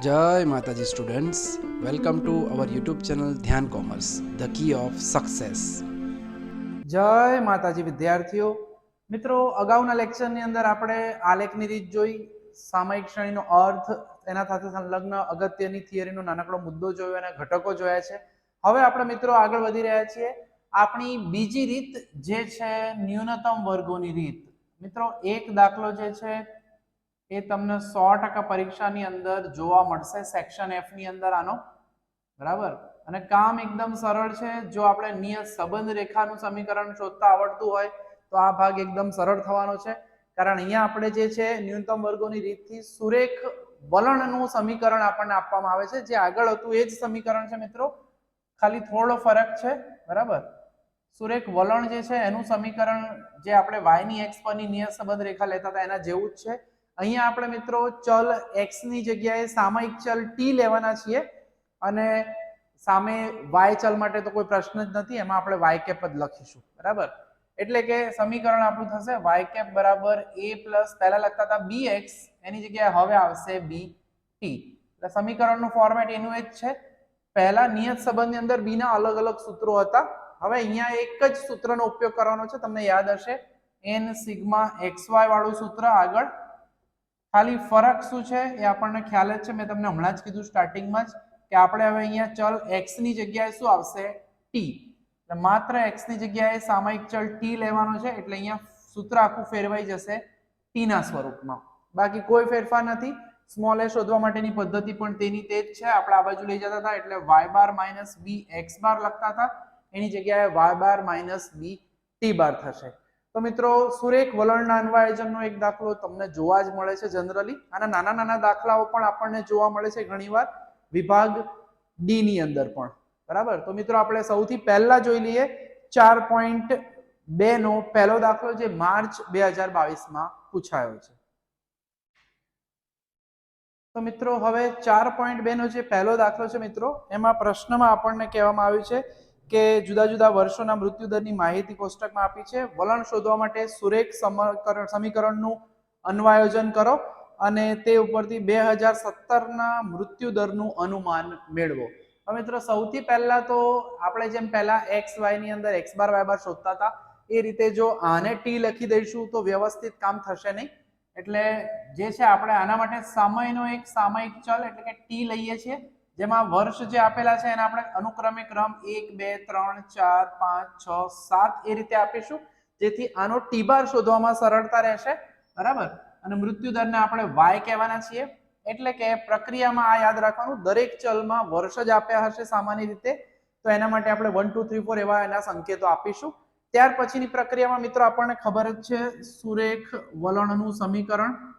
જય માતાજી students welcome to our YouTube channel Dhyan commerce the key of success જય માતાજી વિદ્યાર્થીઓ. મિત્રો, અગાઉના લેક્ચરની અંદર આપણે આલેખની રીત જોઈ. સામયિક શ્રેણીનો અર્થ, એના સાથે સંલગ્ન અગત્યની થિયરીનો નાનકડો મુદ્દો જોયો અને ઘટકો જોયા છે. હવે આપણે મિત્રો આગળ વધી રહ્યા છીએ. આપણી બીજી રીત જે છે ન્યૂનતમ વર્ગોની રીત. મિત્રો, એક દાખલો જે છે એ તમને સો ટકા પરીક્ષાની અંદર જોવા મળશે સેક્શન એફની અંદર આનો. બરાબર? અને કામ એકદમ સરળ છે. જો આપણે નિયત સંબંધ રેખાનું સમીકરણ શોધતા આવડતું હોય, તો આ ભાગ એકદમ સરળ થવાનો છે. કારણ અહીંયા આપણે જે છે, ન્યૂનતમ વર્ગોની રીતથી સુરેખ વલણનું સમીકરણ આપણને આપવામાં આવે છે. જે આગળ હતું એ જ સમીકરણ છે મિત્રો. ખાલી થોડો ફરક છે. બરાબર? સુરેખ વલણ જે છે, એનું સમીકરણ જે આપણે વાયની એક્સ પરની નિયત સંબંધ રેખા લેતા હતા, એના જેવું જ છે. અહીંયા આપણે મિત્રો ચલ x ની જગ્યાએ સામયિક ચલ t લેવાના છીએ અને સામે y ચલ માટે તો કોઈ પ્રશ્ન જ નથી, એમાં આપણે y કેપ જ લખીશું, બરાબર? એટલે કે સમીકરણ આપણું થશે y કેપ બરાબર a પ્લસ પહેલા લખતા હતા bx, એની જગ્યાએ હવે આવશે bt. એટલે સમીકરણનું ફોર્મેટ એનું જ છે. પહેલા નિયત સંબંધની અંદર b ના અલગ અલગ સૂત્રો હતા. હવે અહીંયા એક જ સૂત્રનો ઉપયોગ કરવાનો છે, તમને યાદ હશે, n સિગ્મા xy વાળું સૂત્ર આગળ ખાલી ફરક શું છે એ આપણને ખ્યાલ જ છે. મેં તમને હમણાં જ કીધું સ્ટાર્ટિંગમાં જ કે આપણે હવે અહીંયા ચલ x ની જગ્યાએ શું આવશે? t. એટલે માત્ર x ની જગ્યાએ સામાયિક ચલ t લેવાનો છે એટલે અહીંયા સૂત્ર આખું ફેરવાઈ જશે t ના સ્વરૂપમાં. બાકી કોઈ ફેરફાર નથી. સ્મોલ એ શોધવા માટેની પદ્ધતિ પણ તેની તે જ છે. આપણે આ બાજુ લઈ જતા હતા એટલે y bar minus b x bar લખતા હતા. એની જગ્યાએ y bar minus b t bar થશે. તો મિત્રો, સુરેખ વલણના અન્વાયોજનનો એક દાખલો તમને જોવા જ મળે છે જનરલી આના નાના નાના દાખલાઓ પણ આપણને જોવા મળે છે ઘણીવાર. વિભાગ ડી ની અંદર પણ. બરાબર? તો મિત્રો, આપણે સૌથી પહેલા જોઈ લઈએ ચાર પોઈન્ટ બે નો પહેલો દાખલો જે માર્ચ બે હજાર બાવીસમાં પૂછાયો છે. તો મિત્રો, હવે ચાર પોઈન્ટ બે નો જે પહેલો દાખલો છે મિત્રો, એમાં પ્રશ્નમાં આપણને કહેવામાં આવ્યું છે કે જુદા જુદા વર્ષોના મૃત્યુદરની માહિતી કોષ્ટકમાં આપી છે. વલણ શોધવા માટે સુરેખ સમકરણ સમીકરણનું અન્વાયોજન કરો અને તે ઉપરથી બે હજાર સત્તરના મૃત્યુદરનું અનુમાન મેળવો. હવે મિત્રો, સૌથી પહેલા તો આપણે જેમ પહેલા એક્સ વાયની અંદર એક્સ બાર, વાય બાર શોધતા હતા, એ રીતે જો આને ટી લખી દઈશું તો વ્યવસ્થિત કામ થશે નહીં. એટલે જે છે, આપણે આના માટે સમયનો એક સામયિક ચલ એટલે કે ટી લઈએ છીએ. જેમાં વર્ષ જે આપેલા છે એને આપણે અનુક્રમે ક્રમ એક, બે, ત્રણ, ચાર, પાંચ, છ, સાત એ રીતે આપીશું. જેથી આનો ટીબાર શોધવામાં સરળતા રહેશે. બરાબર? અને મૃત્યુદરને આપણે વાય કહેવાના છીએ. એટલે કે પ્રક્રિયામાં આ યાદ રાખવાનું, દરેક ચલમાં વર્ષ જ આપ્યા હશે સામાન્ય રીતે. તો એના માટે આપણે વન ટુ થ્રી ફોર એવા એના સંકેતો આપીશું. ત્યાર પછીની પ્રક્રિયામાં મિત્રો આપણને ખબર જ છે, સુરેખ વલણનું સમીકરણ.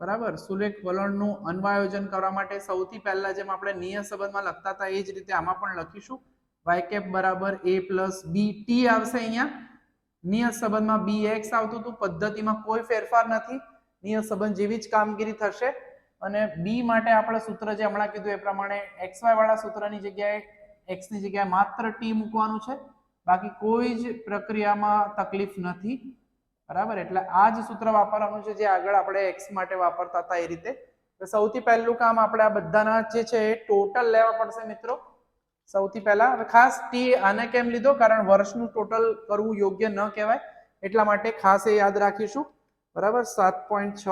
બરાબર? સુલેખ વલણનું અન્વાયોજન કરવા માટે સૌથી પહેલા જેમ આપણે નિયત સંબંધમાં લખતા હતા, એ જ રીતે આમાં પણ લખીશું. વાય કેપ બરાબર એ પ્લસ બી ટી આવશે અહીંયા. નિયત સંબંધમાં બી એક્સ આવતું હતું. પદ્ધતિમાં કોઈ ફેરફાર નથી. નિયત સંબંધ જેવી જ કામગીરી થશે. અને બી માટે આપણે સૂત્ર જે હમણાં કીધું એ પ્રમાણે એક્સ વાય વાળા સૂત્રની જગ્યાએ એક્સની જગ્યાએ માત્ર ટી મૂકવાનું છે. બાકી કોઈ જ પ્રક્રિયામાં તકલીફ નથી. બરાબર? એટલે આ જ સૂત્ર વાપરવાનું છે જે આગળ આપણે એક્સ માટે વાપરતા હતા એ રીતે. સૌથી પહેલું કામ આપણે આ બધાના જે છે એ ટોટલ લેવા પડશે મિત્રો. સૌથી પહેલા ખાસ ટી આને કેમ લીધો? કારણ વર્ષનું ટોટલ કરવું યોગ્ય ન કહેવાય. એટલા માટે ખાસ એ યાદ રાખીશું. બરાબર? સાત પોઈન્ટ છ.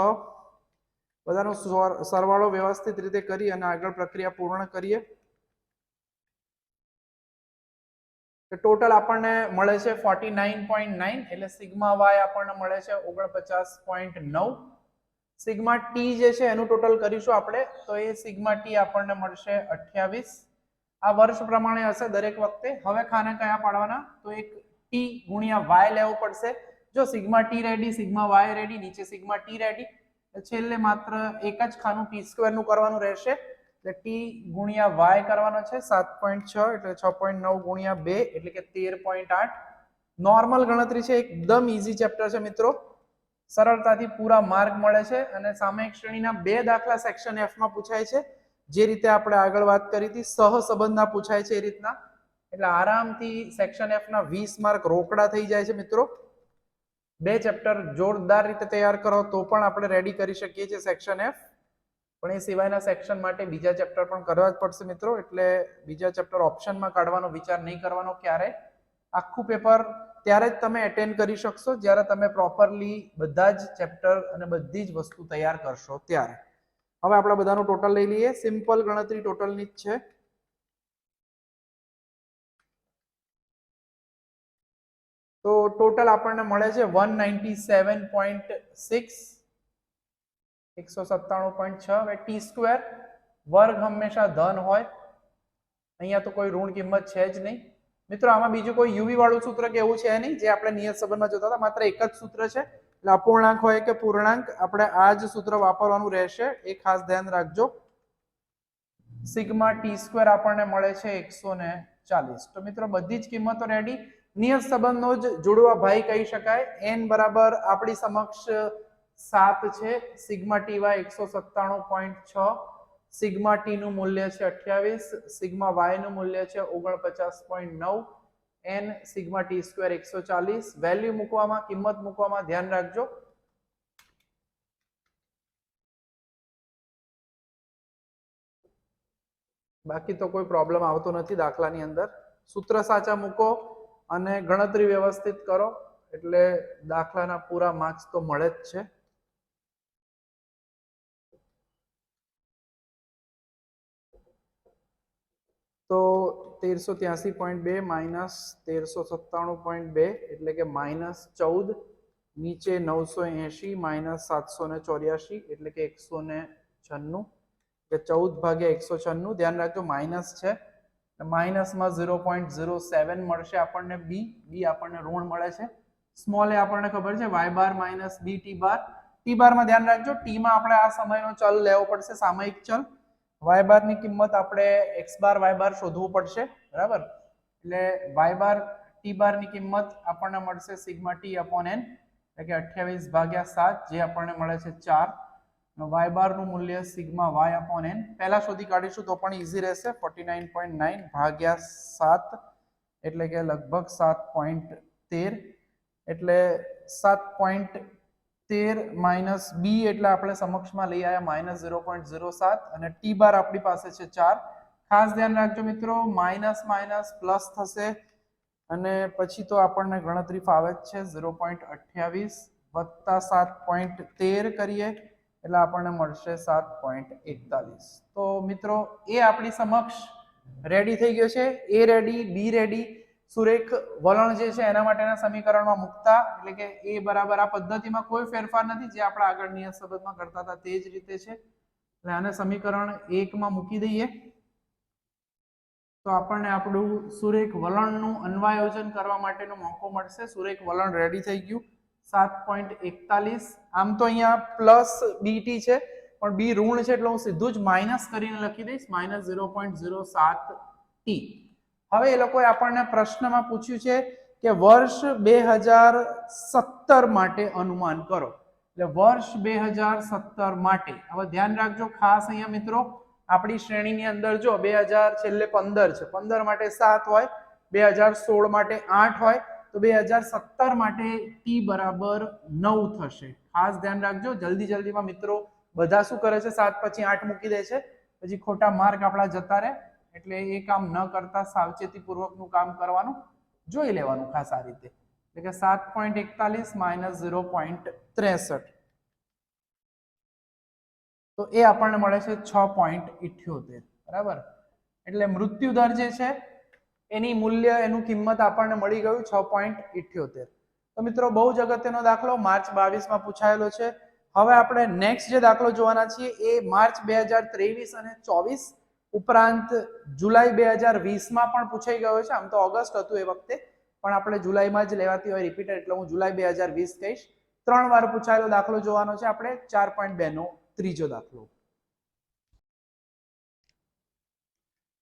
બધાનો સરવાળો વ્યવસ્થિત રીતે કરી અને આગળ પ્રક્રિયા પૂર્ણ કરીએ. ટોટલ આપણને મળે છે ફોર્ટી નાઇન પોઈન્ટ નાઇન એટલે સિગ્મા વાય આપણને મળે છે ઓગણપચાસ પોઈન્ટ નવ. સિગ્મા ટી જે છે એનું ટોટલ કરીશું આપણે, તો એ સિગ્મા ટી આપણને મળશે અઠ્યાવીસ. આ વર્ષ પ્રમાણે હશે દરેક વખતે. હવે ખાને કયા પાડવાના? તો એક ટી ગુણ્યા વાય લેવો પડશે. જો sigma t ready sigma y ready નીચે સિગ્મા ટી રેડી છેલ્લે માત્ર એક જ ખાનું ટી સ્ક્વેરનું કરવાનું રહેશે. એટલે ટી ગુણ્યા વાય કરવાનો છે સાત પોઈન્ટ છ, એટલે છ પોઈન્ટ નવ ગુણ્યા બે, એટલે કે તેર પોઈન્ટ આઠ. નોર્મલ ગણતરી છે, એકદમ ઇઝી ચેપ્ટર છે મિત્રો. સરળતાથી પૂરા માર્ક મળે છે અને સામાયિક શ્રેણીના બે દાખલા સેક્શન એફમાં પૂછાય છે. જે રીતે આપણે આગળ વાત કરી હતી સહ સંબંધના પૂછાય છે એ રીતના. એટલે આરામથી સેક્શન એફના વીસ માર્ક રોકડા થઈ જાય છે મિત્રો. બે ચેપ્ટર જોરદાર રીતે તૈયાર કરો તો પણ આપણે રેડી કરી શકીએ છીએ સેક્શન એફ પણ એ સિવાયના સેક્શન માટે બીજા ચેપ્ટર પણ કરવા જ પડશે મિત્રો. એટલે બીજા ચેપ્ટર ઓપ્શનમાં કાઢવાનો વિચાર નહીં કરવાનો ક્યારે. આખું પેપર ત્યારે જ તમે એટેન્ડ કરી શકશો જ્યારે તમે પ્રોપરલી બધા જ ચેપ્ટર અને બધી જ વસ્તુ તૈયાર કરશો ત્યારે. હવે આપણે બધાનું ટોટલ લઈ લઈએ. સિમ્પલ ગણતરી ટોટલની જ છે. તો ટોટલ આપણને મળે છે one ninety seven point six એકસો સત્તાણું પોઈન્ટ છ હવે ટી સ્ક્વેર વર્ગ હંમેશા ધન હોય. અહીંયા તો કોઈ ઋણ કિંમત છે જ નહીં. મિત્રો, આમાં બીજું કોઈ યુવી વાળું સૂત્ર કે એવું છે નહીં, જે આપણે નિયત સંબંધમાં જોતા હતા. માત્ર એક જ સૂત્ર છે. એટલે અપૂર્ણાંક હોય કે પૂર્ણાંક, આપણે આ જ સૂત્ર વાપરવાનું રહેશે. એ ખાસ ધ્યાન રાખજો. સિગ્મા ટી સ્ક્વેર આપણને મળે છે એકસો ને ચાલીસ. તો મિત્રો, બધી જ કિંમતો રેડી નિયત સંબંધનો જ જોડવા ભાઈ કહી શકાય. એન બરાબર આપણી સમક્ષ સાત છે, સિગ્મા ટી વાય એકસો સત્તાણું પોઈન્ટ છ, સિગ્મા ટી નું મૂલ્ય છે અઠ્યાવીસ, સિગ્મા વાયનું મૂલ્ય છે ઓગણપચાસ પોઈન્ટ નવ, એન સિગ્મા ટી સ્ક્વેર એકસો ચાલીસ. વેલ્યુ મૂકવામાં, કિંમત મૂકવામાં ધ્યાન રાખજો. બાકી તો કોઈ પ્રોબ્લેમ આવતો નથી દાખલાની અંદર. સૂત્ર સાચા મૂકો અને ગણતરી વ્યવસ્થિત કરો. એટલે દાખલાના પૂરા માર્ક્સ તો મળે જ છે. તો તેરસો ત્યાસી પોઈન્ટ બે માઇનસ તેરસો સત્તાણું પોઈન્ટ બે એટલે કે માઇનસ ચૌદ, નીચે નવસો એંશી માઇનસ સાતસો ને ચોર્યાસી એટલે કે એકસો ને છન્નું. કે ચૌદ ભાગ્યા એકસો છન્નું, ધ્યાન રાખજો માઇનસ છે. માઇનસમાં ઝીરો પોઈન્ટ ઝીરો સેવન મળશે આપણને બી બી આપણને ઋણ મળે છે. સ્મોલ એ આપણને ખબર છે y bar minus b t bar t બારમાં ધ્યાન રાખજો ટીમાં આપણે આ સમયનો ચલ લેવો પડશે, સામયિક ચલ. વાય બારની કિંમત આપણે એક્સ બાર વાય બાર શોધવું પડશે, બરાબર? એટલે વાય બાર ટી બારની કિંમત આપણને મળશે સિગ્મા ટી અપોન એન એટલે કે અઠ્યાવીસ ભાગ્યા સાત, જે આપણને મળે છે ચાર. વાય બારનું મૂલ્ય સિગ્મા વાય અપોન એન પહેલા શોધી કાઢીશું તો પણ ઈઝી રહેશે. ફોર્ટી નાઇન પોઈન્ટ નાઇન ભાગ્યા સાત, એટલે કે લગભગ સાત પોઈન્ટ તેર. એટલે સાત પોઈન્ટ તેર માઇનસ બી એટલે આપણે સમક્ષમાં લઈ આવ્યા માઇનસ ઝીરો પોઈન્ટ ઝીરો સાત અને ટી બાર આપણી પાસે છે ચાર. ખાસ ધ્યાન રાખજો મિત્રો, માઇનસ માઇનસ પ્લસ થશે અને પછી તો આપણને ગણતરી ફાવે જ છે, ઝીરો પોઈન્ટ અઠ્યાવીસ વત્તા સાત પોઈન્ટ તેર કરીએ એટલે આપણને મળશે સાત પોઈન્ટ એકતાલીસ. તો મિત્રો, એ આપણી સમક્ષ રેડી થઈ ગયો છે. એ રેડી બી રેડી સુરેખ વલણ જે છે એના માટેના સમીકરણમાં મૂકતા, એટલે કે એ બરાબર આ પદ્ધતિમાં કોઈ ફેરફાર નથી, જે આપણે આગળ નિયત સંબંધમાં કરતા હતા તે જ રીતે છે. એટલે આને સમીકરણ એકમાં મૂકી દઈએ. તો આપણને આપણું સુરેખ વલણનું અન્વાયોજન કરવા માટેનો મોકો મળશે. સુરેખ વલણ રેડી થઈ ગયું. સાત પોઈન્ટ એકતાલીસ. આમ તો અહીંયા પ્લસ બીટી છે, પણ બી ઋણ છે એટલે હું સીધું જ માઇનસ કરીને લખી દઈશ. માઇનસ ઝીરો પોઈન્ટ ઝીરો સાત ટી હવે એ લોકોએ આપણને પ્રશ્નમાં પૂછ્યું છે કે વર્ષ બે હજાર સત્તર માટે અનુમાન કરો. એટલે વર્ષ બે હજાર સત્તર માટે, હવે ધ્યાન રાખજો ખાસ અહીંયા મિત્રો, આપણી શ્રેણીની અંદર જો બે હજાર છેલ્લે પંદર છે, પંદર માટે સાત હોય, બે હજાર સોળ માટે આઠ હોય, તો બે હજાર સત્તર માટે ટી બરાબર નવ થશે. ખાસ ધ્યાન રાખજો, જલ્દી જલ્દીમાં મિત્રો બધા શું કરે છે? સાત પછી આઠ મૂકી દે છે, પછી ખોટા માર્ક આપણા જતા રહે. એટલે એ કામ ન કરતા સાવચેતી પૂર્વકનું કામ કરવાનું જોઈ લેવાનું ખાસ આ રીતે. એટલે કે સાત પોઈન્ટ એકતાલીસ માઇનસ ઝીરો પોઈન્ટ ત્રેસઠ. તો એ આપણને મળે છે છ પોઈન્ટ ઇઠ્યોતેર. બરાબર? એટલે મૃત્યુ દર જે છે, એની મૂલ્ય, એનું કિંમત આપણને મળી ગયું છ પોઈન્ટ ઇઠ્યોતેર. તો મિત્રો, બહુ જ અગત્યનો દાખલો માર્ચ બાવીસમાં પૂછાયેલો છે. હવે આપણે નેક્સ્ટ જે દાખલો જોવાના છીએ, એ માર્ચ બે હજાર ત્રેવીસ અને ચોવીસ ઉપરાંત જુલાઈ બે હજાર વીસમાં પણ પૂછાઈ ગયો છે. આમ તો ઓગસ્ટ હતું એ વખતે, પણ આપણે જુલાઈમાં જ લેવાતી હોય રિપીટર એટલે હું જુલાઈ બે હજાર વીસ કહીશ. ત્રણ વાર પૂછાયેલો દાખલો જોવાનો છે આપણે. ચાર પોઈન્ટ બે નો ત્રીજો દાખલો.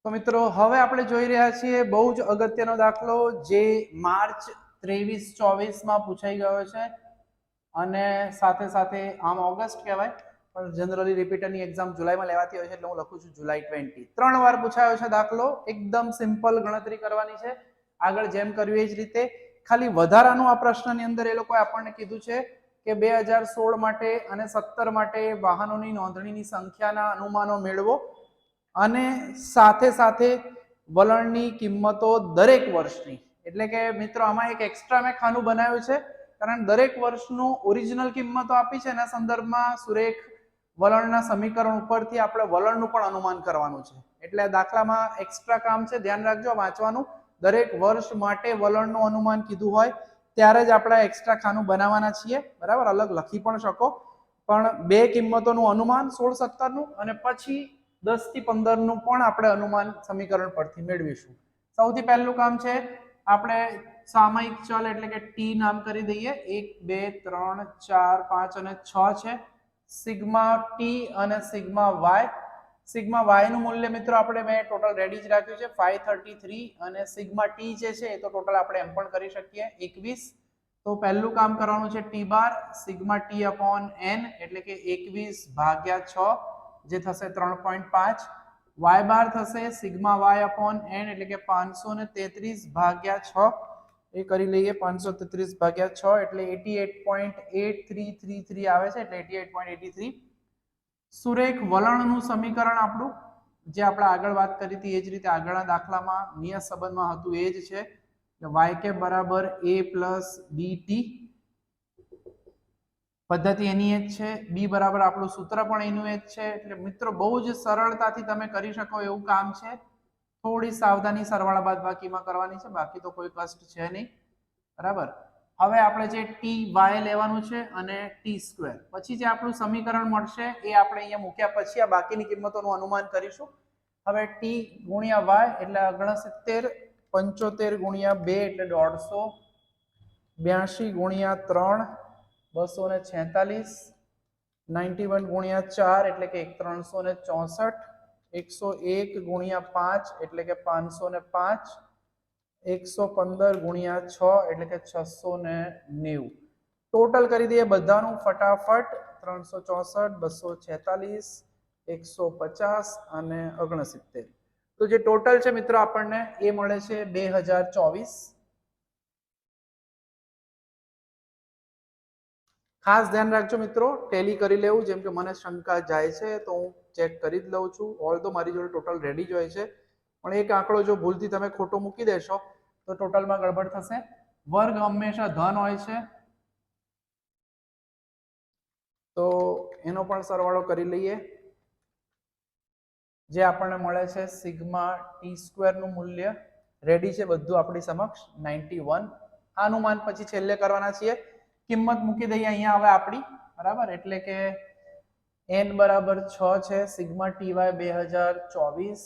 તો મિત્રો, હવે આપણે જોઈ રહ્યા છીએ બહુ જ અગત્યનો દાખલો જે માર્ચ ત્રેવીસ ચોવીસમાં પૂછાઈ ગયો છે. અને સાથે સાથે આમ ઓગસ્ટ કહેવાય. પણ જનરલી રિપીટરની એક્ઝામ જુલાઈમાં લેવાતી હોય છે એટલે હું લખું છું જુલાઈ ટ્વેન્ટી ત્રણ વાર પૂછાયો છે દાખલો, એકદમ સિમ્પલ ગણતરી કરવાની છે. આગળ જેમ કરવી એ જ રીતે. ખાલી વધારાનું આ પ્રશ્નની અંદર એ લોકોએ આપણને કીધું છે કે બે હજાર સોળ માટે અને સત્તર માટે વાહનોની નોંધણીની સંખ્યાના અનુમાનો મેળવો અને સાથે સાથે વલણની કિંમતો દરેક વર્ષની. એટલે કે મિત્રો, આમાં એક એક્સ્ટ્રા મેં ખાનું બનાવ્યું છે. કારણ દરેક વર્ષનું ઓરિજિનલ કિંમતો આપી છે. એના સંદર્ભમાં સુરેખ વલણના સમીકરણ ઉપરથી આપણે વલણનું પણ અનુમાન કરવાનું છે. એટલે દાખલામાં એક્સ્ટ્રા કામ છે, ધ્યાન રાખજો, વાંચવાનું. દરેક વર્ષ માટે વલણનું અનુમાન કીધું હોય, ત્યારે જ આપણે એક્સ્ટ્રા ખાનું બનાવવાના છીએ. બરાબર? અલગ લખી પણ શકો. પણ બે કિંમતોનું અનુમાન, સોળ સત્તરનું, અને પછી દસથી પંદરનું પણ આપણે અનુમાન સમીકરણ પરથી મેળવીશું. સૌથી પહેલું કામ છે, આપણે સામયિક ચલ એટલે કે ટી નામ કરી દઈએ. એક, બે, ત્રણ, ચાર, પાંચ અને છ છે. સિગ્મા ટી અને સિગ્મા વાય. સિગ્મા વાયનું મૂલ્ય મિત્રો આપણે મેં ટોટલ રેડી જ રાખ્યું છે ફાઈવ થર્ટી થ્રી અને સિગ્મા ટી જે છે એ તો ટોટલ આપણે એમ પણ કરી શકીએ, એકવીસ. તો પહેલું કામ કરવાનું છે t bar, sigma t upon n એટલે કે એકવીસ ભાગ્યા છ, જે થશે ત્રણ પોઈન્ટ પાંચ. વાય બાર થશે, સિગ્મા વાય અપોન એન એટલે કે પાંચસો ને તેત્રીસ ભાગ્યા છ. એ કરી લઈએ પાંચસો તેત્રીસ ભાગ્યા છ એટલે eighty eight point eight three three three આવે છે એટલે eighty eight point eighty three. સુરેખ વલણનું સમીકરણ આપણું, જે આપણે આગળ વાત કરી હતી એ જ રીતે આગળના દાખલામાં નિયત સંબંધમાં હતું એ જ છે વાય કે બરાબર એ પ્લસ બી ટી પદ્ધતિ એની એ જ છે બી બરાબર આપણું સૂત્ર પણ એનું એ જ છે, એટલે મિત્રો બહુ જ સરળતાથી તમે કરી શકો એવું કામ છે. થોડી સાવધાની સરવાળા બાદ બાકીમાં કરવાની છે, બાકી તો કોઈ કષ્ટ છે નહીં. બરાબર? હવે આપણે જે ટી વાય લેવાનું છે અને ટી સ્ક્વેર પછી જે આપણું સમીકરણ મળશે, એ આપણે અહીંયા મૂક્યા પછી આ બાકીની કિંમતોનું અનુમાન કરીશું. હવે ટી ગુણ્યા વાય એટલે ઓગણસિત્તેર પંચોતેર ગુણ્યા બે એટલે દોઢસો બ્યાસી ગુણ્યા ત્રણ, બસો ને છેતાલીસ, નાઇન્ટી વન ગુણ્યા ચાર એટલે કે એક ત્રણસો ને ચોસઠ એકસો એક ગુણ્યા પાંચ એટલે કે પાંચસો ને પાંચ, એકસો પંદર ગુણ્યા છ એટલે કે છસો ને નેવું. ટોટલ કરી દઈએ બધાનું ફટાફટ, ત્રણસો ચોસઠ, બસો છેતાલીસ, એકસો પચાસ અને ઓગણસિત્તેર. તો જે ટોટલ છે મિત્રો આપણને એ મળે છે બે હજાર ચોવીસ. ખાસ ધ્યાન રાખજો મિત્રો ટેલી કરી લેવું, જેમ કે મને શંકા જાય છે, તો હું ચેક કરી જ લઉં છું. ઓલ તો મારી જોડે ટોટલ રેડી જ હોય છે. પણ એક આંકડો જો ભૂલથી તમે ખોટો મૂકી દેશો, તો ટોટલમાં ગડબડ થશે. વર્ગ હંમેશા ધન હોય છે. તો એનો પણ સરવાળો કરી લઈએ. જે આપણને મળે છે સિગ્મા ટી સ્ક્વેરનું મૂલ્ય. રેડી છે બધું આપણી સમક્ષ. નાઇન્ટી વન અનુમાન પછી છેલ્લે કરવાના છીએ. કિંમત મૂકી દઈએ અહીંયા હવે આપણી. બરાબર? એટલે કે એન બરાબર છ છે, સિગ્મા ટી વાય બે હજાર ચોવીસ,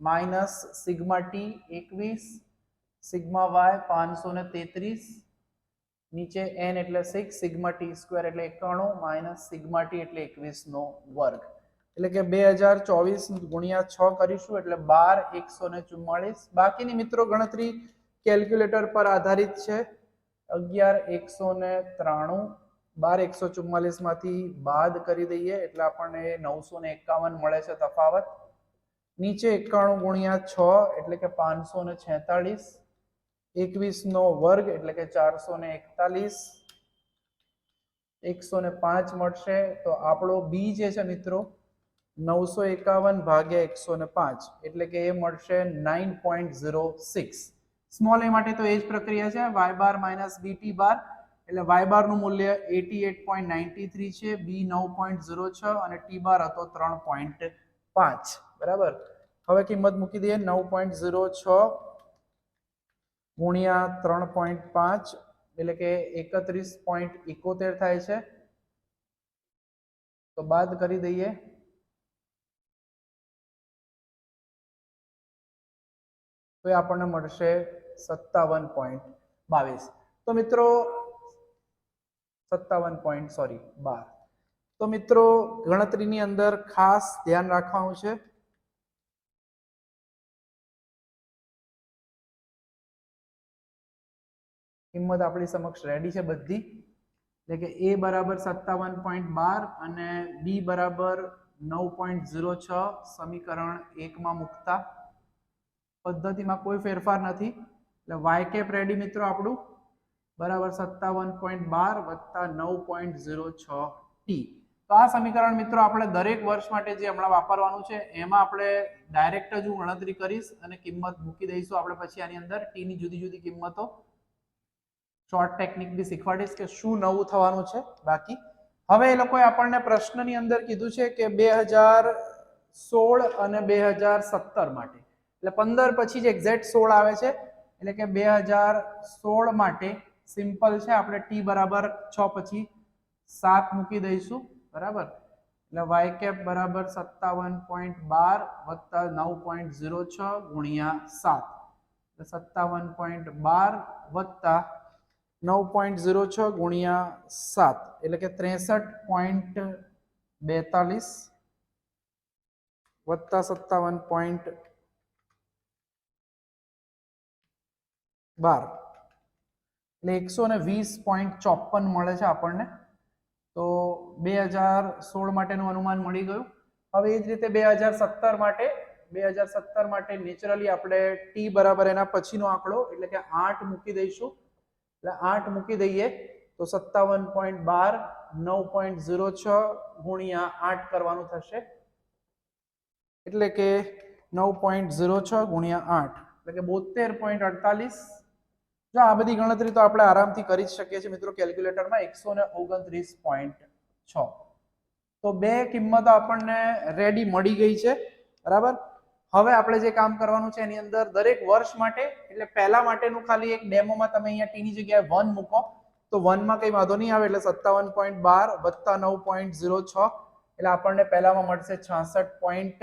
માઇનસ સિગ્મા ટી એકવીસ, સિગ્મા વાય પાંચસો ને તેત્રીસ, નીચે એન એટલે સિક્સ સિગ્મા ટી સ્ક્વેર એટલે એકાણું, માઇનસ સિગ્મા ટી એટલે એકવીસનો વર્ગ. એટલે કે બે હજાર ચોવીસ ગુણ્યા છ કરીશું એટલે બાર, એકસો ને ચુમ્માળીસ. બાકીની મિત્રો ગણતરી કેલ્ક્યુલેટર પર આધારિત છે. અગિયાર, એકસો ને ત્રાણું બાર એકસો ચુમ્માલીસમાંથી બાદ કરી દઈએ એટલે આપણને નવસો ને એકાવન મળે છે તફાવત. નીચે એકાણું ગુણ્યા છ એટલે કે પાંચસો ને છેતાળીસ. એકવીસ નો વર્ગ એટલે કે ચારસો ને એકતાલીસ. એકસો ને પાંચ મળશે. તો આપણો બી જે છે મિત્રો, નવસો એકાવન ભાગ્યા એકસો ને પાંચ એટલે કે એ મળશે nine point zero six. Small a માટે તો એ જ પ્રક્રિયા છે. Y bar minus b t bar એટલે વાય બારનું મૂલ્ય eighty eight point ninety three છે બી નવ પોઈન્ટ ઝીરો છ અને ટી બાર હતો ત્રણ પોઈન્ટ પાંચ. બરાબર? હવે કિંમત મૂકી દઈએ, નવ પોઈન્ટ ઝીરો છ ગુણ્યા ત્રણ પોઈન્ટ પાંચ, એટલે કે એકત્રીસ પોઈન્ટ એકોતેર થાય છે. તો બાદ કરી દઈએ. તો એ આપણને મળશે સત્તાવન પોઈન્ટ બાવીસ. તો મિત્રો સત્તાવન પોઈન્ટ સોરી બાર. તો મિત્રો, ગણતરીની અંદર ખાસ ધ્યાન રાખવાનું છે. કિંમત આપણી સમક્ષ રેડી છે બધી. એટલે કે એ બરાબર સત્તાવન પોઈન્ટ બાર અને બી બરાબર નવ પોઈન્ટ ઝીરો છ સમીકરણ એકમાં મૂકતા. પદ્ધતિમાં કોઈ ફેરફાર નથી. એટલે વાય કેપ રેડી મિત્રો આપણું? બરાબર સત્તાવન પોઈન્ટ બાર વત્તા નવ પોઈન્ટ ઝીરો છ ટી. તો આ સમીકરણ મિત્રો આપણે દરેક વર્ષ માટે જે હમણાં વાપરવાનું છે, એમાં આપણે ડાયરેક્ટ જ હું ગણતરી કરીશ અને કિંમત મૂકી દઈશું આપણે પછી આની અંદર ટીની જુદી જુદી કિંમતો. શોર્ટ ટેકનિક બી શીખવાડીશ કે શું નવું થવાનું છે બાકી. હવે એ લોકોએ આપણને પ્રશ્નની અંદર કીધું છે કે બે હજાર સોળ અને બે હજાર સત્તર માટે. એટલે પંદર પછી જ એક્ઝેક્ટ સોળ આવે છે. એટલે કે બે હજાર સોળ માટે સિમ્પલ છે, આપણે ટી બરાબર છ પછી સાત મૂકી દઈશું, બરાબર? એટલે વાય કેપ બરાબર સત્તાવન પોઈન્ટ બાર વત્તા નવ પોઈન્ટ ઝીરો છ ગુણ્યા સાત. એટલે સત્તાવન પોઈન્ટ બાર વત્તા નવ પોઈન્ટ ઝીરો છ ગુણ્યા સાત. એટલે કે ત્રેસઠ પોઈન્ટ બેતાલીસ વત્તા સત્તાવન પોઈન્ટ બાર. એટલે એકસો ને વીસ પોઈન્ટ ચોપન મળે છે આપણને. તો બે હજાર સોળ માટેનું અનુમાન મળી ગયું. હવે એ જ રીતે બે હજાર સત્તર માટે, બે હજાર સત્તર માટે નેચરલી આપણે ટી બરાબર એના પછીનો આંકડો, એટલે કે આઠ મૂકી દઈશું. એટલે આઠ મૂકી દઈએ તો સત્તાવન પોઈન્ટ બાર, નવ પોઈન્ટ ઝીરો છ ગુણ્યા આઠ કરવાનું થશે. એટલે કે નવ પોઈન્ટ ઝીરો છ ગુણ્યા આઠ. એટલે કે બોતેર પોઈન્ટ અડતાલીસ જો આ બધી ગણતરી તો આપણે આરામથી કરી જ શકીએ છીએ મિત્રો કેલ્ક્યુલેટરમાં એકસો ને ઓગણત્રીસ પોઈન્ટ છ. તો બે કિંમતો આપણને રેડી મળી ગઈ છે, બરાબર? હવે આપણે જે કામ કરવાનું છે એની અંદર દરેક વર્ષ માટે, એટલે પહેલા માટેનું ખાલી એક ડેમોમાં તમે અહીંયા ટીની જગ્યાએ વન મૂકો. તો વનમાં કંઈ વાંધો નહીં આવે, એટલે સત્તાવન પોઈન્ટ બાર વત્તા નવ પોઈન્ટ ઝીરો છ. એટલે આપણને પહેલામાં મળશે છાસઠ પોઈન્ટ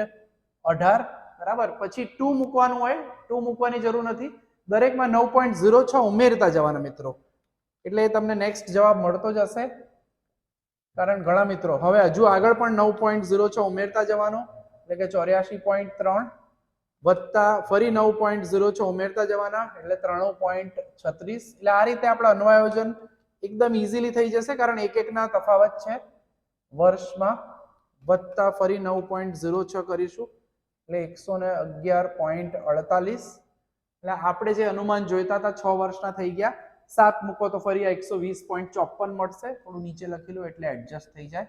અઢાર, બરાબર? પછી ટુ મૂકવાનું હોય ટુ મૂકવાની જરૂર નથી. દરેકમાં નવ પોઈન્ટ ઝીરો છ ઉમેરતા જવાના મિત્રો. એટલે એ તમને નેક્સ્ટ જવાબ મળતો જ હશે. કારણ ઘણા મિત્રો, હવે હજુ આગળ પણ નવ પોઈન્ટ ઝીરો છ ઉમેરતા જવાનો. એટલે કે ચોર્યાસી પોઈન્ટ ત્રણ વત્તા ફરી નવ પોઈન્ટ ઝીરો છ ઉમેરતા જવાના, એટલે ત્રાણું પોઈન્ટ છત્રીસ. એટલે આ રીતે આપણે અન્વાયોજન એકદમ ઇઝીલી થઈ જશે, કારણ એક એકના તફાવત છે. વર્ષમાં વત્તા ફરી નવ પોઈન્ટ ઝીરો છ કરીશું. એટલે એકસો ને અગિયાર પોઈન્ટ અડતાલીસ. એટલે આપણે જે અનુમાન જોઈતા હતા છ વર્ષના થઈ ગયા, સાત મૂકો તો ફરી એકસો વીસ પોઈન્ટ ચોપન મળશે. થોડું નીચે લખેલું એટલે એડજસ્ટ થઈ જાય.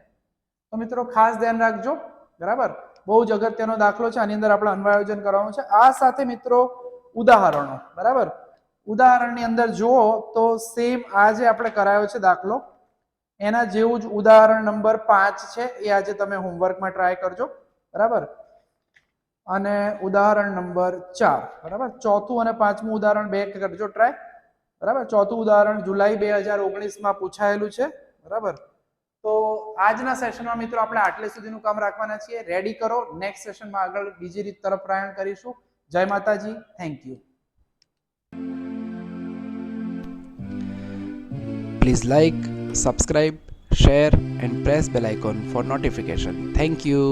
તો મિત્રો ખાસ ધ્યાન રાખજો, બરાબર? બહુ જ અગત્યનો દાખલો છે, આની અંદર આપણે અન્વાયોજન કરવાનું છે. આ સાથે મિત્રો ઉદાહરણો, બરાબર? ઉદાહરણની અંદર જુઓ તો સેમ આ જે આપણે કરાયો છે દાખલો. એના જેવું જ ઉદાહરણ નંબર પાંચ છે, એ આજે તમે હોમવર્કમાં ટ્રાય કરજો, બરાબર? અને ઉદાહરણ નંબર ચાર. બરાબર? ચોથું અને પાંચમું ઉદાહરણ બે કરજો ટ્રાય. બરાબર? ચોથું ઉદાહરણ જુલાઈ બે હજાર ઓગણીસમાં પૂછાયેલું છે. બરાબર? તો આજના સેશનમાં મિત્રો આપણે આટલે સુધીનું કામ રાખવાના છીએ. રેડી કરો. નેક્સ્ટ સેશનમાં આગળ બીજી રીત તરફ પ્રયાણ કરીશું. જય માતાજી. Thank you please like subscribe, share and press bell icon for notification thank you.